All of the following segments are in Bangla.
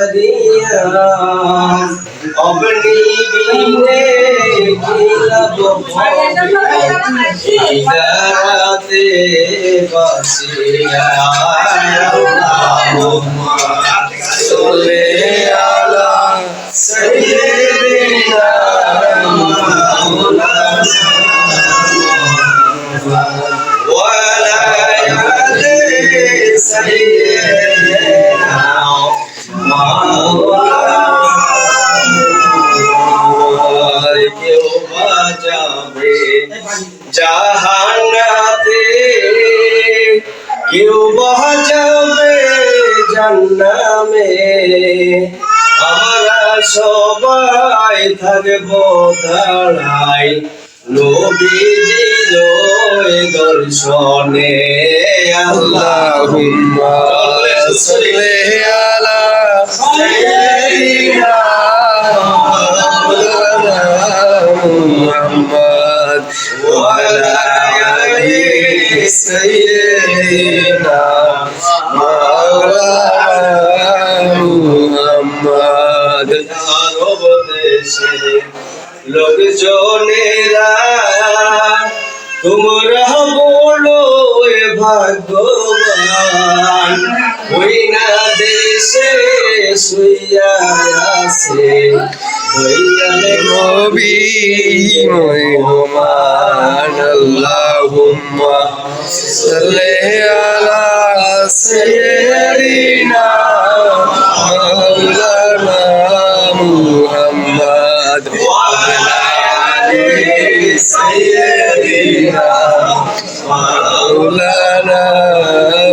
সরিয়া অবনি বিনে কিলাব ইদারাতে বাসিয়া আল্লাহুম্মা সাল্লি আলা সাইয়্যিদিনা ولا يهدي سيدنا নামে। আমরা সবাই থাকব দাঁড়াই। জয় দর্শনে। আল্লাহুম্মা সাল্লি আলি লোকজনেরা তোমরা বলো ভাগ্যবান। ওই না দেশে শুইয়া আছে নবী মহমান আল্লাহুম্মা সাল্লি আলা সাইয়্যিদিনা মাওলানা মুহাম্মদ সাইয়্যিদিনা মাওলানা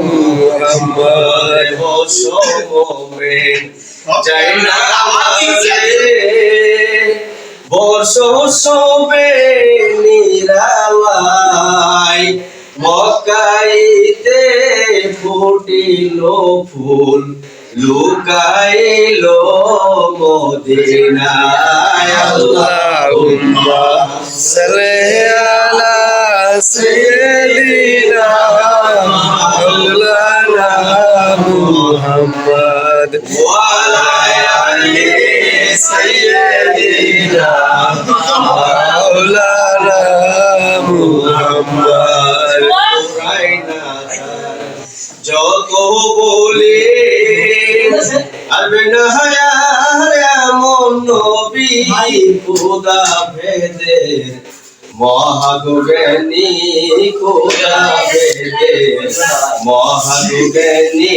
মুহাম্মদ যাই না বর্ষ সবে মকাইতে ফুটিল ফুল, লুকাইলো মদিনায়। আল্লাহুম্মা সাল্লি আলা সাইয়্যিদিনা মাওলানা মুহাম্মদ। ওয়া আলা সাইয়্যিদিনা মাওলানা মুহাম্মদ। বলে আমি নহার এমন নবী খোদা ভেদের মহাগুগনি খোদা ভেদের মহাগুগনি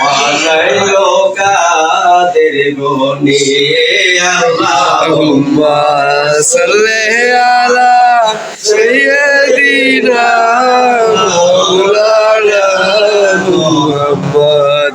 পালাইল কাদের গনি আল্লাহুম্মা সাল্লি আলা সাইয়্যিদিনা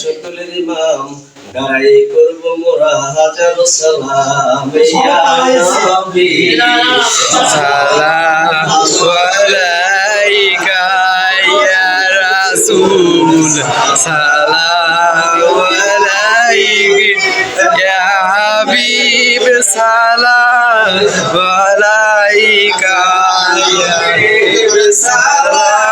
সকলের ইমাম গায়ে করব মোরা হাজার সালাম ইয়া নবী সালাম আলাইকা ইয়া রাসূল সালাম আলাইকা ইয়া হাবিব সালাম আলাইকা ইয়া হাবিব সালাম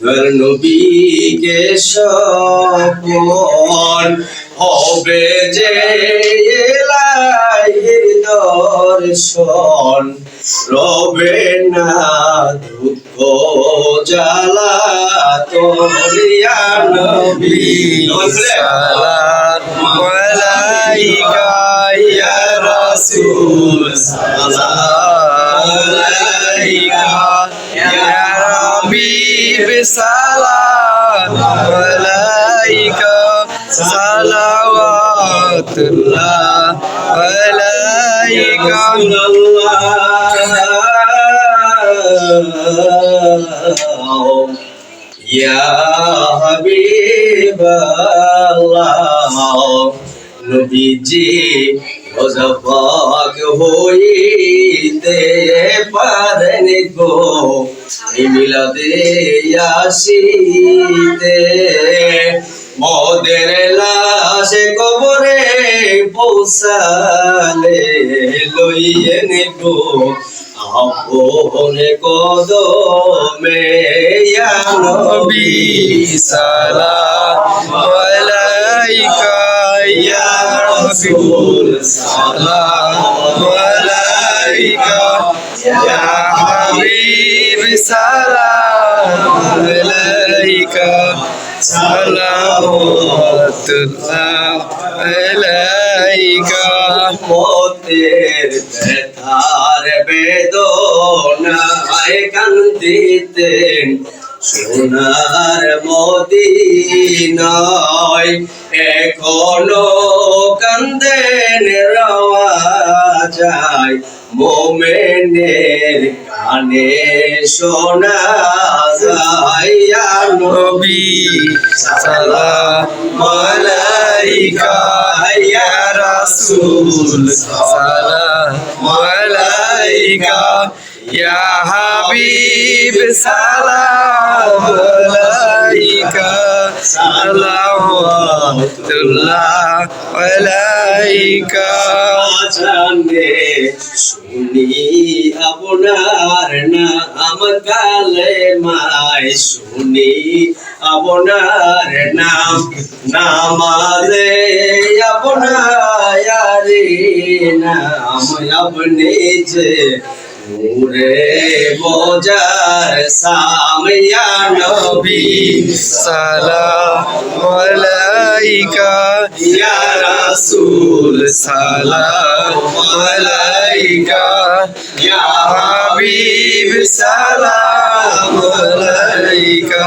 ঘর নবীকে সপন হবে যে দর্শন। রবে না দুঃখ জ্বালা তোরিয়া নবী সালাম আলাইকা ইয়া রাসূল ইয়া হাবিব সালাম আলাইকা সালাওয়াতুল্লাহ আলাইকা ইয়া হাবিবাল্লাহ। নবীজি রোজপাক হইতে পারেন গো। মিলাদে আসিতে মদের লাশে কবরে পৌঁছালে লইয়েন গো আপনে কদমে ইয়া নবী সালাম আলাইকা ইয়া রাসূল সালাম আলাইকা ইয়া হাবিব সালাম আলাইকা সালাওয়াতুল্লাহ আলাইকা মতের ব্যথার বেদনায় কান্দিতেন সোনার মদিনায় এখনও কান্দেন রওয়া যায় মোমেনের কানে শোনা যায় নবী সালাম আলাইকা, ইয়া রাসূল সালাম ইয়া হাবিব সালাম আলাইকা সালাওয়াতুল্লাহ আলাইকা জানে শুনি আপনার নাম, কালে মাই শুনি আপনার নাম, নামাজে আপনারি নাম, আপনি যে নূরে মজার সামিয়া নবী সালাম আলাইকা ইয়া রাসূল সালাম আলাইকা ইয়া হাবিব সালাম আলাইকা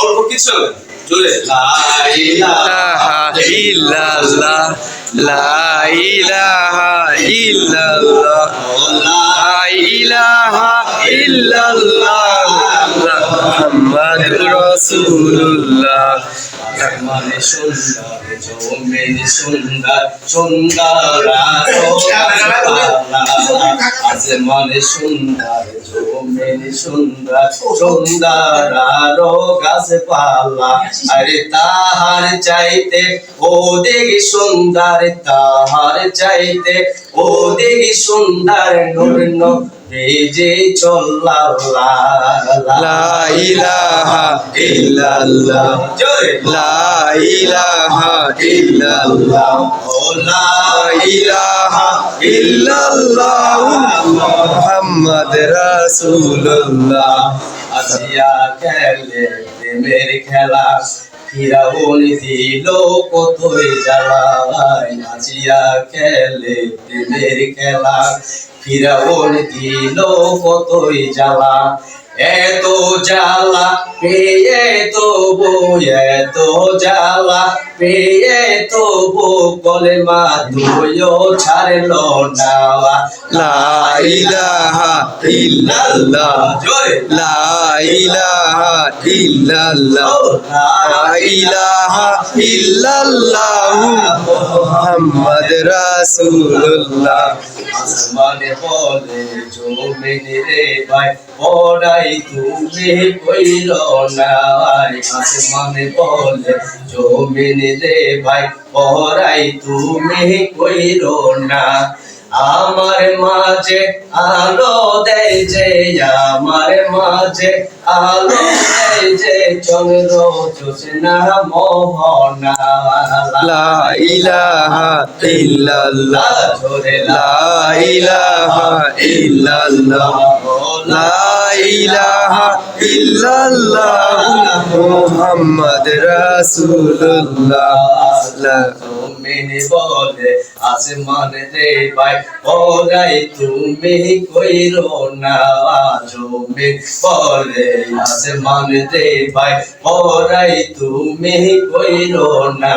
অল্প কিছু জোরে লা ইলাহা ইলাহা ইল্লাল্লাহ লা ইল্লাল্লাহ লা ইল্লাল্লাহ মুহাম্মাদুর রাসূলুল্লাহ মানে সুন্দর সুন্দর সুন্দর আছে মানে সুন্দর জমের সুন্দর সুন্দর আরও গাছ পালা। আরে তাহার চাইতে, ও দেখি সুন্দর, তাহার চাইতে, ও দেখি সুন্দর নূর বেজে চল্লাল্লাহ লা ইলাহা ইল্লাল্লাহ। লা, ইলাহা ইল্লাল্লাহ। ও লা, ইলাহা ইল্লাল্লাহ। মুহাম্মদ রাসূলুল্লাহ। আসিয়া খেলে প্রেমের খেলা ফিরাউন দিল কতই জ্বালায়। আজিয়া খেলে প্রেমের খেলা ফিরাউন দিল কতই জ্বালা এত জ্বালা পেয়ে তো এত জ্বালা পেয়ে তো বলে মা তুইও ছাড়ল না লা ইলাহা ইল্লাল্লাহ জোরে। লা ইলাহা ইল্লাল্লাহ লা ইলাহা ইল্লাল্লাহ মুহাম্মদ রাসূলুল্লাহ। আসমানে বলে জমিনে রে ভাই পড়াই তুমি কইর না আসমানে বলে জমিনে রে ভাই। পড়াই তুমি কইর না আমার মাঝে আলো দেয় যে আমার মাঝে আলো দেয় যে চন্দ্র জোসনা মোহনা। লা ইলাহা ইল্লাল্লাহ লা ইলাহা ইল্লাল্লাহ লা ইলাহা ইল্লাল্লাহ মুহাম্মদ তুমি বলে আসমান রে ভাই ওরাই ভাই তুমি কইরো না।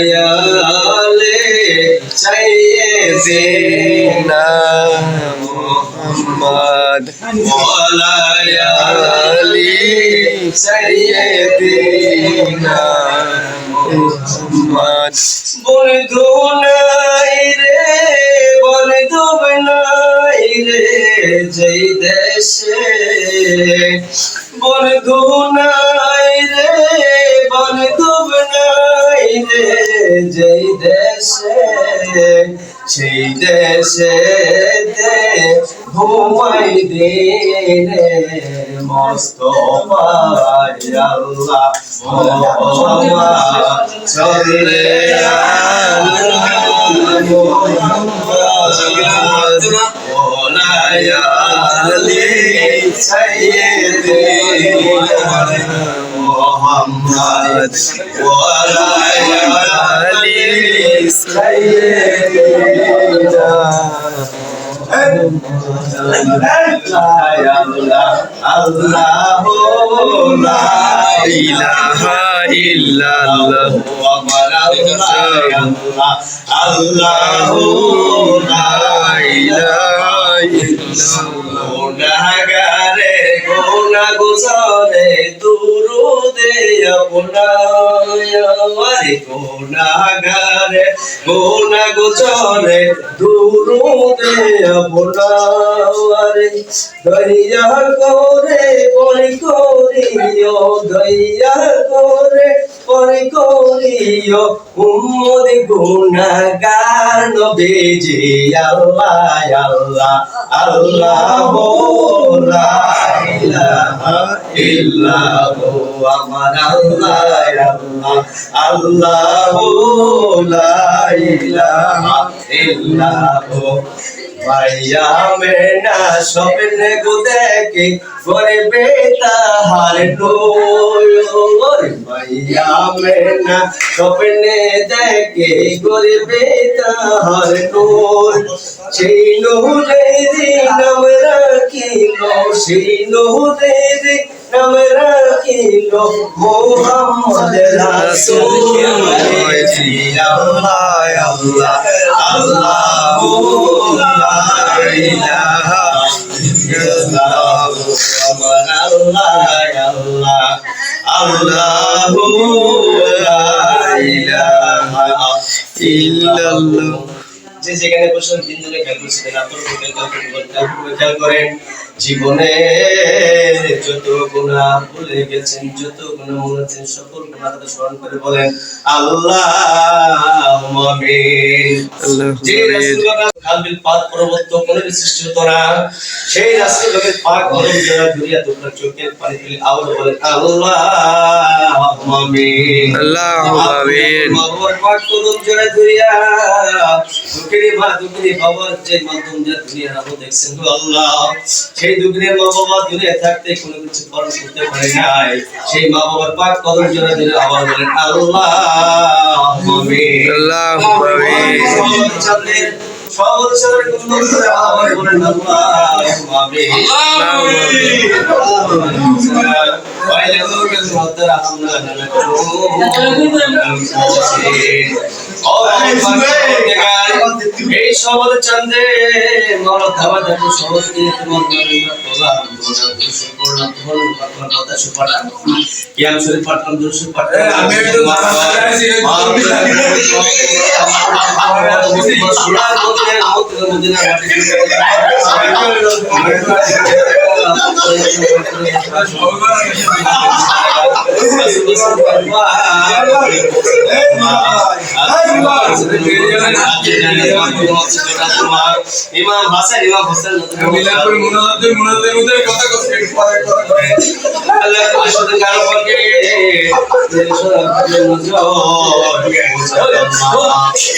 ওলায়ালে সাইয়েদিনা মুহাম্মদ ওলায়ালি সাইয়েদিনা মুহাম্মদ বন্ধু নাই রে বন্ধু নাই রে যেই দেশে বন্ধু নাই রে বন্ধু নাই রে, যেই দেশে, সেই দেশে দে ঘুমাই দিনে মস্ত আল্লাহ। চলে মোহাম্মদ আল্লাহ ইলাহা ইল্লাল্লাহ আল্লাহ ইলাহা ইল্লাল্লাহ গুণাগারে গুণা গুজরে দুরুদে আপনারে গুণাগারে গুণা গুজরে দুরুদে আপনারে দয়া করে পরি করিও দয়া করে পরি করিও উম্মদ গুণাগার নবীজি আল্লাহ আল্লাহ আল্লাহ লা আল্লাহ আল্লাহ ভাইয়া মেনা স্বপ্নে গো দেখে ভাইয়া মেনা স্বপ্নে দেখে করবে তাহার ডোর সেই নহরে নাম রাখিল সেই নহরে নাম রাখিল মোহাম্মদ রাসূল আল্লাহ আল্লাহ আল্লাহ লা ইলাহা ইল্লাল্লাহ আল্লাহ আল্লাহ, লা ইলাহা ইল্লাল্লাহ। যে যেখানে বসে দিন ধরে খেয়াল করছিলেন আপনার খেয়াল করেন জীবনে যত গুণা ভুলে গেছেন যত গুণা মনে আছেন সকল গুণা কথা স্মরণ করে বলেন আল্লাহ যে রাসূলুল্লাহ কালবিল পাক পরবর্তী কোনো সৃষ্টি হতো না সেই রাসূলের পাক গরম যারা দুনিয়া তোমরা চোখের পানি তুলে আওয়াজ বলেন আল্লাহ আমিন। আমিন। পাক দুঃখের মা দুঃখের বাবার যে মাধ্যম যা দুনিয়ার আলো দেখছেন গো আল্লাহ সেই দুঃখের মা বাবা দুনিয়া থাকতে কোনো কিছু পালন করতে পারে নাই। সেই মা বাবার পাক কদর জোড়া দিলে আবার বলেন আল্লাহ আমিন। আল্লাহ আমিন। সবল সবল কদম ধরে বলেন আল্লাহ আমিন এই সবল চন্দ্রে মল ধাবা দেখো সবল দিয়ে তোমার নরেন্দ্র প্রধান দুশো করলাম তোমার কথা সুপাটা কি আমি শরীর পাঠলাম দুশো পাঠলাম আমি 그냥 아무 그거 문제나 ইমাম হাসান ইমাম হোসেন মিলাদুল মুনাজাতের মুনাজাতের মধ্যে কথা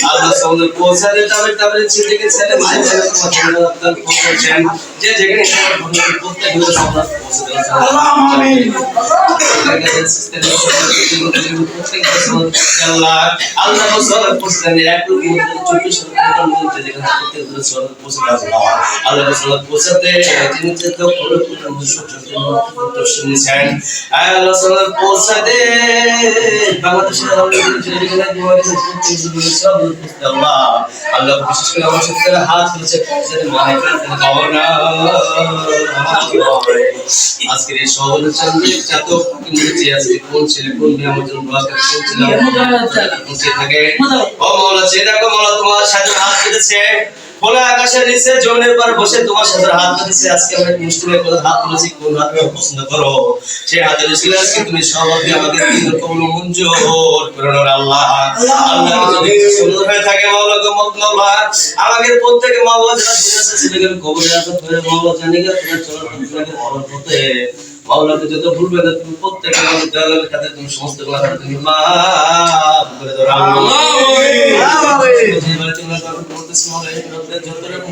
আল্লাহ সামনে পৌঁছাতে তবে তবে জানে আপনার পৌঁছেছেন যে যেখানে প্রত্যেক আল্লাহ আল্লাহ পৌঁছে দেন এক লোক চব্বিশ আল্লাহ মানে আজকের এই শহর চন্দ্রে চাত ইংরেজি আজকে কোন ছেলে কোন মেয়ে আমার জন্য থাকে তোমার সাথে হাত পেতেছে বলে আকাশের নিচে জমিনের পর বসে তোমার সাথে হাত পেতেছে আজকে আমরা মুসলিমের কথা হাত তুলেছি কোন হাত পছন্দ করো? সেই হাতের ছিল আজকে তুমি সবাইকে আমাদের দিন কবুল মঞ্জুর করে আল্লাহ। আল্লাহ। যদি সুন্দর হয়ে থাকে মাওলা গো মাওলা আমাদের প্রত্যেকে মাওলা যারা দুনিয়া আছে সেটাকে কবরে রাখো ধরে মাওলা জানি তোমার চলার পথে মাওলাকে যত ভুলবে না তুমি প্রত্যেকটা আমাদের কাছে তুমি সমস্তগুলা তুমি মাফ করে দাও। আল্লাহ বলতেছো মাওলা এই যত রকম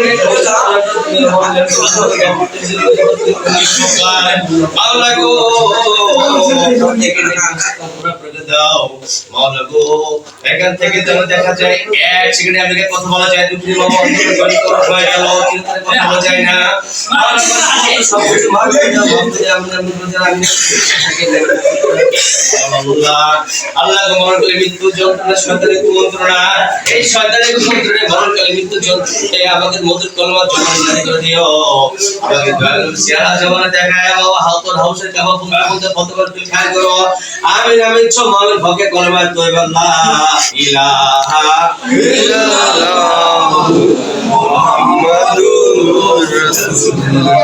এখান থেকে যেন দেখা যায় সেকেন্ডে আপনাকে কথা বলা যায় আমি আল্লাহ মরণ মৃত্যু যন্ত্রণা এই মরণ মৃত্যু আমাদের মধুর কলমা জমা জারি করে দিও। আমাকে দয়ালু সিয়ারা জমানা দেখায়, বাবা হাতর হাউসে কাবা ফুল বলতে কতবার তুই খায় করো। আমি আমি ছ মামের ভকে কলমা তৈবা লা ইলাহা ইল্লাল্লাহ মুহাম্মাদুর রাসূলুল্লাহ।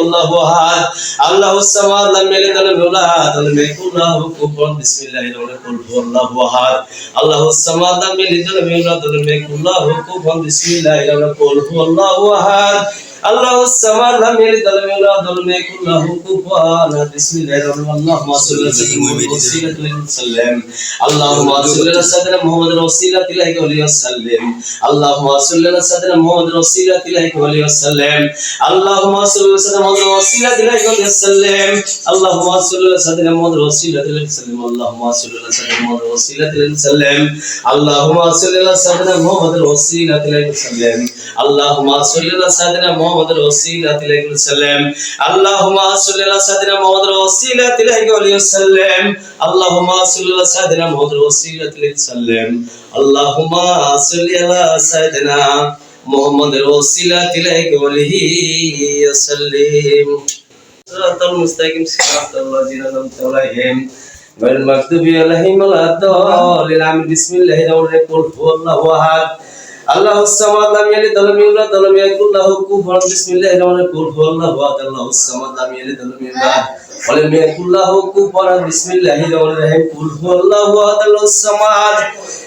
আল্লাহু আহাদ। আল্লাহুস সামাদ লাম ইয়ালিদ ওয়া লাম ইউলাদ ওয়া লাম ইয়াকুল লাহু কুফুয়ান বিসমিল্লাহির রহমানির রহিম। হুয়াল্লাহু আহাদ। আল্লাহুস সামাদ লাম ইয়ালিদ ওয়া লাম আল্লাহু সামাদ লাম ইয়ালিদ ওয়া লাম ইউলাদ ওয়া লাম محمد وسيلة إليك وسلم اللهم صل على سيدنا محمد وسيلة إليك وسلم اللهم صل على سيدنا محمد وسيلة إليك وسلم اللهم صل على سيدنا محمد وسيلة إليك وسلم صراط المستقيم صراط الذين أنعمت عليهم غير المغضوب عليهم ولا الضالين آمين بسم الله الرحمن الرحيم قل هو الله أحد আল্লাহু সামাদ লাম ইয়ালিদ ওয়া লাম ইউলাদ ওয়া লাম ইয়াকুল লাহু কুফুয়ান, বিসমিল্লাহির রহমানির রহিম, কুল আল্লাহু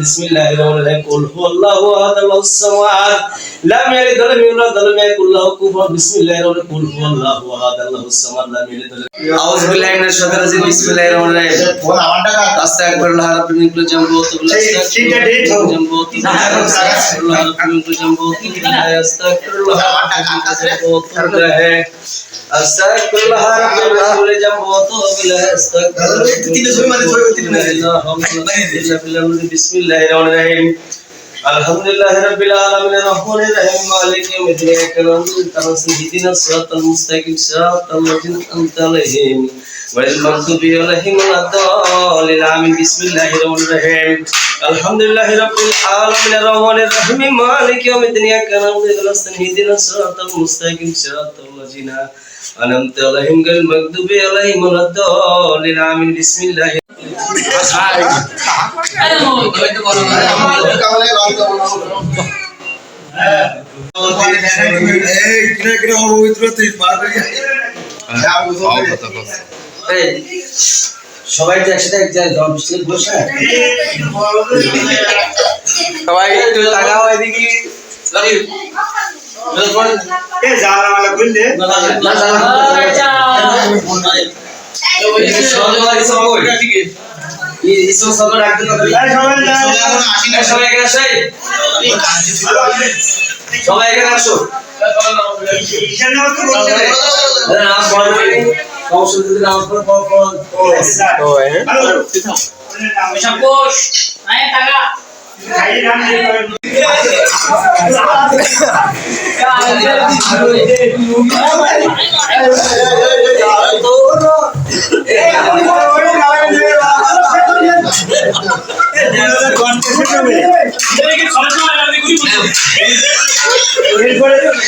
بسم الله الرحمن الرحيم قل هو الله أحد الله الصمد لم يلد ولم يولد ولم يكن له كفوا أحد بسم الله الرحمن الرحيم قل هو الله أحد الله الصمد لم يلد ولم يولد ولم يكن له كفوا أحد بسم الله الرحمن الرحيم قل هو الله أحد الله الصمد لم يلد ولم أعوذ بالله من الشيطان الرجيم بسم الله الرحمن الرحيم ফোন আমার টাকা أستغفر الله رب من كل جنب وأتوب إليه أستغفر الله رب من جنب وأتوب إليه أستغفر الله رب من كل جنب وأتوب إليه أستغفر الله رب من كل جنب وأتوب إليه أستغفر الله رب من كل جنب وأتوب إليه أستغفر الله বিসমিল্লাহির রহমানির রহিম আলহামদুলিল্লাহি রাব্বিল আলামিন রহমানির রহিম মালিক ইয়াউমিদ দিন ইহদিনাস সিরাতাল মুস্তাকিম, সিরাতাল লাযিনা আন'আমতা আলাইহিম ওয়াল মাগদুবি আলাইহিম ওয়ালাদ-দাল্লিন ولا الضالين آمين بسم الله الرحمن الرحيم الحمد لله رب العالمين الرحمن الرحيم مالك يوم الدين إياك نعبد وإياك نستعين اهدنا الصراط المستقيم صراط الذين أنعمت عليهم غير المغضوب عليهم ولا الضالين آمين بسم الله এই কিনে কিনে অপবিত্র তুই পার হয়ে গেছিস। এই, সবাই তো একসাথে এক জায়গায় জল বৃষ্টি বসে সবাই একটু তাকাও এদিকে সবাই এখানে আসে সবাই এখানে আসো নামাজ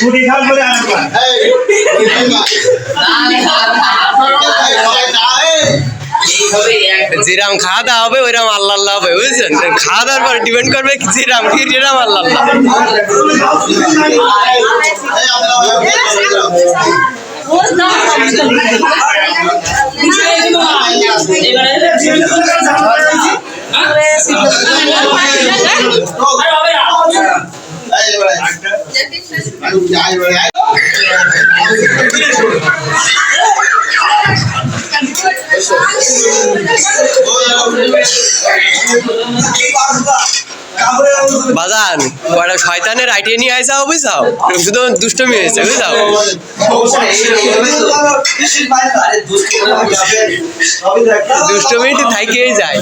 যদি নামাজ পড়ে পড় পড় যেরাম খাওয়া দাওয়া হবে ওইরাম আল্লাহ আল্লাহ হবে বুঝছেন? খাওয়া দাওয়ার পর ডিপেন্ড করবে যেরাম কি যেরাম আল্লাহ আল্লাহ। শয়তানের আইটিয়ে নিয়ে আইসাও বুঝাও শুধু দুষ্টমি হয়েছে বুঝাও দুষ্টমিটি থাইকেই যায়।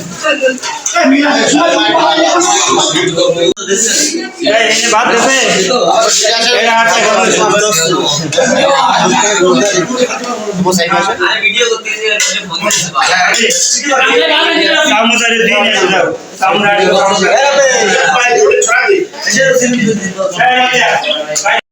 ভিডিও করতেছি সামুদারে দিন দাও সামুদারে